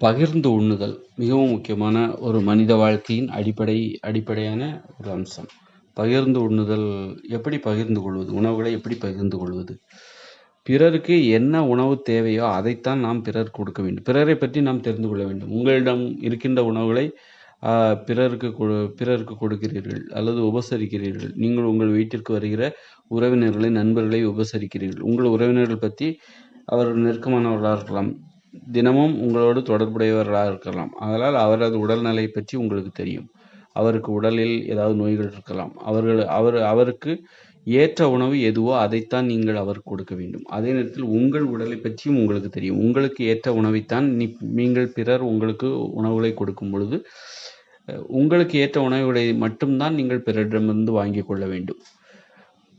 பகிர்ந்து உண்ணுதல் மிகவும் முக்கியமான ஒரு மனித வாழ்க்கையின் அடிப்படை அடிப்படையான ஒரு அம்சம். பகிர்ந்து உண்ணுதல் எப்படி பகிர்ந்து கொள்வது? உணவுகளை எப்படி பகிர்ந்து கொள்வது? பிறருக்கு என்ன உணவு தேவையோ அதைத்தான் நாம் பிறர் கொடுக்க வேண்டும். பிறரை பற்றி நாம் தெரிந்து கொள்ள வேண்டும். உங்களிடம் இருக்கின்ற உணவுகளை பிறருக்கு பிறருக்கு கொடுக்கிறீர்கள் அல்லது உபசரிக்கிறீர்கள். நீங்கள் உங்கள் வீட்டிற்கு வருகிற உறவினர்களை நண்பர்களை உபசரிக்கிறீர்கள். உங்கள் உறவினர்கள் பற்றி அவர் நெருக்கமானவர்களாக இருக்கலாம் தினமும் உங்களோடு தொடர்புடையவர்களாக இருக்கலாம். அதனால் அவரது உடல்நிலை பற்றி உங்களுக்கு தெரியும். அவருக்கு உடலில் ஏதாவது நோய்கள் இருக்கலாம். அவர்கள் அவர் அவருக்கு ஏற்ற உணவு எதுவோ அதைத்தான் நீங்கள் அவருக்கு கொடுக்க வேண்டும். அதே நேரத்தில் உங்கள் உடலை பற்றியும் உங்களுக்கு தெரியும். உங்களுக்கு ஏற்ற உணவைத்தான் நீ நீங்கள் பிறர் உங்களுக்கு உணவுகளை கொடுக்கும் பொழுது உங்களுக்கு ஏற்ற உணவுகளை மட்டும்தான் நீங்கள் பிறரிடமிருந்து வாங்கிக் கொள்ள வேண்டும்.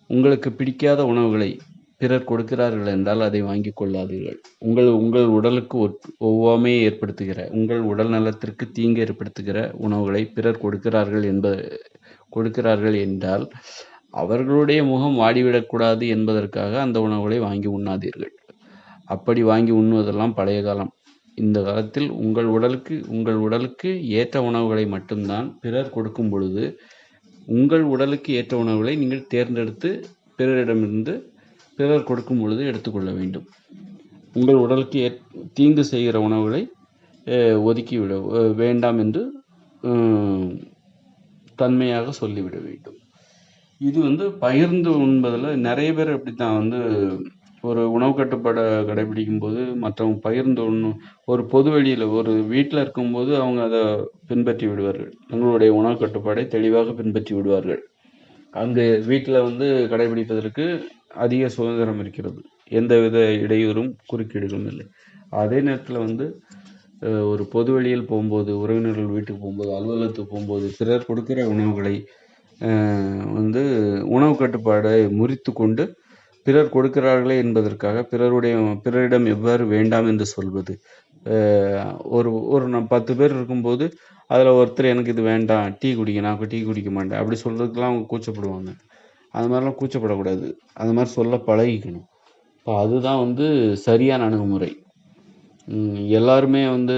உங்களுக்கு பிடிக்காத உணவுகளை பிறர் கொடுக்கிறார்கள் என்றால் அதை வாங்கிக் கொள்ளாதீர்கள். உங்கள் உங்கள் உடலுக்கு ஒத்- ஒவ்வாமையை ஏற்படுத்துகிற உங்கள் உடல் நலத்திற்கு தீங்கு ஏற்படுத்துகிற உணவுகளை பிறர் கொடுக்கிறார்கள் என்ப கொடுக்கிறார்கள் என்றால் அவர்களுடைய முகம் வாடிவிடக்கூடாது என்பதற்காக அந்த உணவுகளை வாங்கி உண்ணாதீர்கள். அப்படி வாங்கி உண்ணுவதெல்லாம் பழைய காலம். இந்த காலத்தில் உங்கள் உடலுக்கு உங்கள் உடலுக்கு ஏற்ற உணவுகளை மட்டும்தான் பிறர் கொடுக்கும் பொழுது உங்கள் உடலுக்கு ஏற்ற உணவுகளை நீங்கள் தேர்ந்தெடுத்து பிறரிடமிருந்து பிறர் கொடுக்கும் பொழுது எடுத்துக்கொள்ள வேண்டும். உங்கள் உடலுக்கு ஏற் தீங்கு செய்கிற உணவுகளை ஒதுக்கிவிட வேண்டாம் என்று தன்மையாக சொல்லிவிட வேண்டும். இது வந்து பகிர்ந்து உண்பதில் நிறைய பேர் அப்படித்தான் வந்து ஒரு உணவு கட்டுப்பாடை கடைபிடிக்கும் போது மற்றவங்க பகிர்ந்து உண்ணும் ஒரு பொது வெளியில் ஒரு வீட்டில் இருக்கும்போது அவங்க அதை பின்பற்றி விடுவார்கள். தங்களுடைய உணவு கட்டுப்பாடை தெளிவாக பின்பற்றி விடுவார்கள். அங்கு வீட்டில் வந்து கடைபிடிப்பதற்கு அதிக சுதந்திரம் இருக்கிறது. எந்தவித இடையூறும் குறுக்கீடுகளும் இல்லை. அதே நேரத்தில் வந்து ஒரு பொது வெளியில் போகும்போது உறவினர்கள் வீட்டுக்கு போகும்போது அலுவலகத்துக்கு போகும்போது பிறர் கொடுக்கிற உணவுகளை வந்து உணவு கட்டுப்பாடை முறித்து கொண்டு பிறர் கொடுக்கிறார்களே என்பதற்காக பிறருடைய பிறரிடம் எவ்வாறு வேண்டாம் என்று சொல்வது. ஒரு ஒரு நம் பத்து பேர் இருக்கும்போது அதில் ஒருத்தர் எனக்கு இது வேண்டாம் டீ குடிக்க நான் டீ குடிக்க மாட்டேன் அப்படி சொல்கிறதுக்கெலாம் அவங்க கூச்சப்படுவாங்க. அது மாதிரிலாம் கூச்சப்படக்கூடாது. அது மாதிரி சொல்ல பழகிக்கணும். இப்போ அதுதான் வந்து சரியான அணுகுமுறை. எல்லாருமே வந்து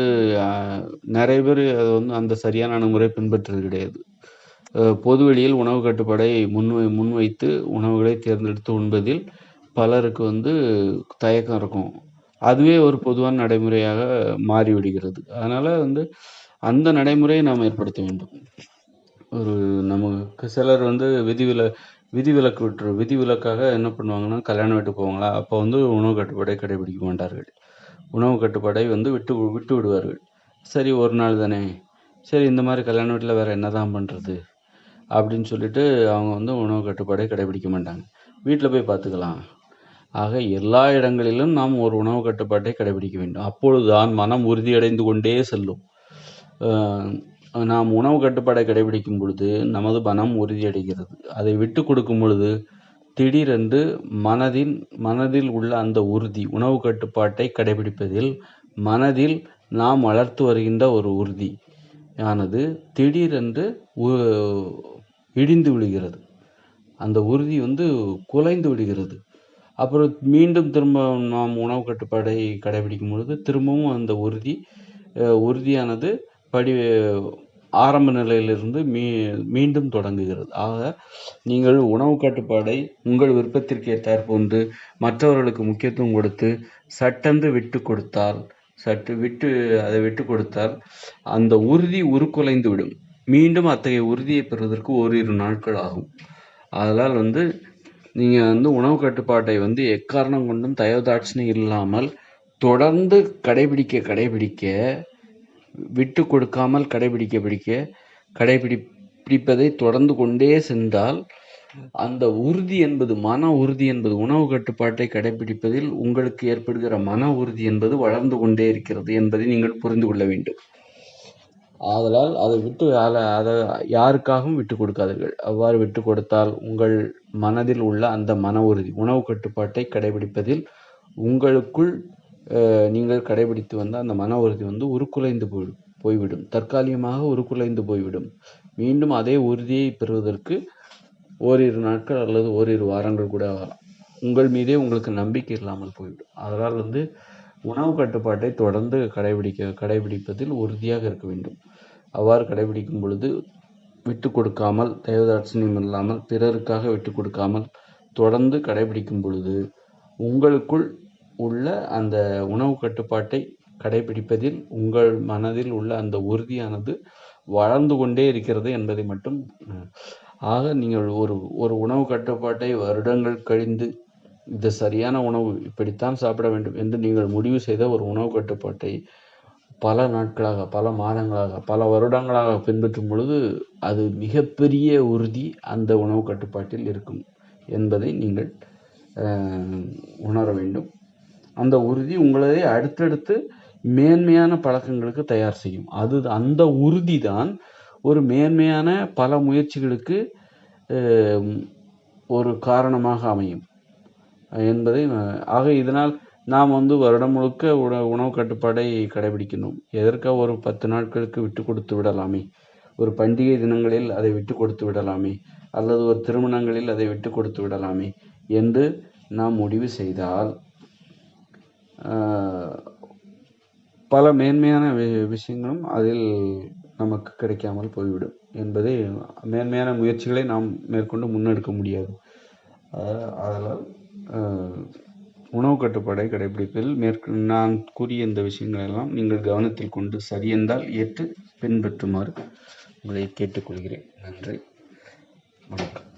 நிறைய பேர் அது வந்து அந்த சரியான அணுகுமுறை பின்பற்றுறது கிடையாது. பொதுவெளியில் பொது வெளியில் உணவு கட்டுப்பாடை முன்வை முன்வைத்து உணவுகளை தேர்ந்தெடுத்து உண்பதில் பலருக்கு வந்து தயக்கம் இருக்கும். அதுவே ஒரு பொதுவான நடைமுறையாக மாறிவிடுகிறது. அதனால் வந்து அந்த நடைமுறையை நாம் ஏற்படுத்த வேண்டும். ஒரு நமக்கு சிலர் வந்து விதிவில விதிவிலக்கு விட்டுரு. விதிவிலக்காக என்ன பண்ணுவாங்கன்னா கல்யாணம் வீட்டுக்கு போவாங்களா? அப்போ வந்து உணவு கட்டுப்பாடை கடைபிடிக்க மாட்டார்கள். உணவு கட்டுப்பாடை வந்து விட்டு விட்டு விடுவார்கள். சரி ஒரு நாள் தானே. சரி இந்த மாதிரி கல்யாண வீட்டில் வேற என்னதான் பண்ணுறது அப்படின்னு சொல்லிட்டு அவங்க வந்து உணவு கட்டுப்பாடை கடைபிடிக்க மாட்டாங்க. வீட்டில் போய் பார்த்துக்கலாம் ஆக எல்லா இடங்களிலும் நாம் ஒரு உணவு கட்டுப்பாட்டை கடைபிடிக்க வேண்டும். அப்பொழுதுதான் மனம் உறுதியடைந்து கொண்டே செல்லும். நாம் உணவு கட்டுப்பாடை கடைபிடிக்கும் பொழுது நமது மனம் உறுதியடைகிறது. அதை விட்டு கொடுக்கும் பொழுது திடீரென்று மனதின் மனதில் உள்ள அந்த உறுதி உணவு கட்டுப்பாட்டை கடைபிடிப்பதில் மனதில் நாம் வளர்த்து வருகின்ற ஒரு உறுதி ஆனது திடீரென்று உ- இடிந்து விடுகிறது அந்த உறுதி வந்து குலைந்து விடுகிறது. அப்புறம் மீண்டும் திரும்ப நாம் உணவு கட்டுப்பாடை கடைபிடிக்கும் பொழுது திரும்பவும் அந்த உறுதி உறுதியானது படி ஆரம்ப நிலையிலிருந்து மீ மீண்டும் தொடங்குகிறது. ஆக நீங்கள் உணவு கட்டுப்பாடை உங்கள் விருப்பத்திற்கு ஏற்றாற் மற்றவர்களுக்கு முக்கியத்துவம் கொடுத்து சட்டென்று விட்டு கொடுத்தால் சற்று விட்டு அதை விட்டு கொடுத்தால் அந்த உறுதி உருக்குலைந்து விடும். மீண்டும் அத்தகைய உறுதியை பெறுவதற்கு ஓரிரு நாட்கள் ஆகும். அதனால் வந்து நீங்கள் வந்து உணவு கட்டுப்பாட்டை வந்து எக்காரணம் கொண்டும் தயவுதாட்சணை இல்லாமல் தொடர்ந்து கடைபிடிக்க கடைபிடிக்க விட்டு கொடுக்காமல் கடைபிடிக்க பிடிக்க கடைபிடி பிடிப்பதை தொடர்ந்து கொண்டே சென்றால் அந்த உறுதி என்பது மன உறுதி என்பது உணவு கட்டுப்பாட்டை கடைபிடிப்பதில் உங்களுக்கு ஏற்படுகிற மன உறுதி என்பது வளர்ந்து கொண்டே இருக்கிறது என்பதை நீங்கள் புரிந்து கொள்ள வேண்டும். ஆதலால் அதை விட்டு அதை யாருக்காகவும் விட்டு கொடுக்காதீர்கள். அவ்வாறு விட்டு கொடுத்தால் உங்கள் மனதில் உள்ள அந்த மன உறுதி உணவு கட்டுப்பாட்டை கடைபிடிப்பதில் உங்களுக்குள் நீங்கள் கடைபிடித்து வந்தால் அந்த மன உறுதி வந்து உருக்குலைந்து போய் போய்விடும். தற்காலிகமாக உருக்குலைந்து போய்விடும். மீண்டும் அதே உறுதியை பெறுவதற்கு ஓரிரு நாட்கள் அல்லது ஓரிரு வாரங்கள் கூட ஆகலாம் உங்கள் மீதே உங்களுக்கு நம்பிக்கை இல்லாமல் போய்விடும். அதனால் வந்து உணவு கட்டுப்பாட்டை தொடர்ந்து கடைபிடிக்க கடைபிடிப்பதில் உறுதியாக இருக்க வேண்டும். அவ்வாறு கடைபிடிக்கும் பொழுது விட்டு கொடுக்காமல் தயவுதாட்சணியம் இல்லாமல் பிறருக்காக விட்டு கொடுக்காமல் தொடர்ந்து கடைபிடிக்கும் பொழுது உங்களுக்குள் உள்ள அந்த உணவு கட்டுப்பாட்டை கடைபிடிப்பதில் உங்கள் மனதில் உள்ள அந்த உறுதியானது வளர்ந்து கொண்டே இருக்கிறது என்பதை மட்டும் ஆக நீங்கள் ஒரு ஒரு உணவு கட்டுப்பாட்டை வருடங்கள் கழிந்து இது சரியான உணவு இப்படித்தான் சாப்பிட வேண்டும் என்று நீங்கள் முடிவு செய்த ஒரு உணவு கட்டுப்பாட்டை பல நாட்களாக பல மாதங்களாக பல வருடங்களாக பின்பற்றும் பொழுது அது மிகப்பெரிய உறுதி அந்த உணவு கட்டுப்பாட்டில் இருக்கும் என்பதை நீங்கள் உணர வேண்டும். அந்த உறுதி உங்களை அடுத்தடுத்து மேன்மையான பழக்கங்களுக்கு தயார் செய்யும். அது அந்த உறுதி தான் ஒரு மேன்மையான பல முயற்சிகளுக்கு ஒரு காரணமாக அமையும். என்பதை ஆக இதனால் நாம் வந்து வருடம் முழுக்க உண உணவு கட்டுப்பாடை கடைபிடிக்கணும். எதற்காக ஒரு பத்து நாட்களுக்கு விட்டு கொடுத்து விடலாமே. ஒரு பண்டிகை தினங்களில் அதை விட்டு கொடுத்து விடலாமே. அல்லது ஒரு திருமணங்களில் அதை விட்டு கொடுத்து விடலாமே. என்று நாம் முடிவு செய்தால் பல மேன்மையான வி- விஷயங்களும் அதில் நமக்கு கிடைக்காமல் போய்விடும் என்பதை மேன்மையான முயற்சிகளை நாம் மேற்கொண்டு முன்னெடுக்க முடியாது. அதனால் உணவு கட்டுப்பாடை கடைபிடிப்பதில் மேற்கு நான் கூறிய இந்த விஷயங்கள் எல்லாம் நீங்கள் கவனத்தில் கொண்டு சரியென்றால் ஏற்று பின்பற்றுமாறு உங்களை கேட்டுக்கொள்கிறேன். நன்றி. வணக்கம்.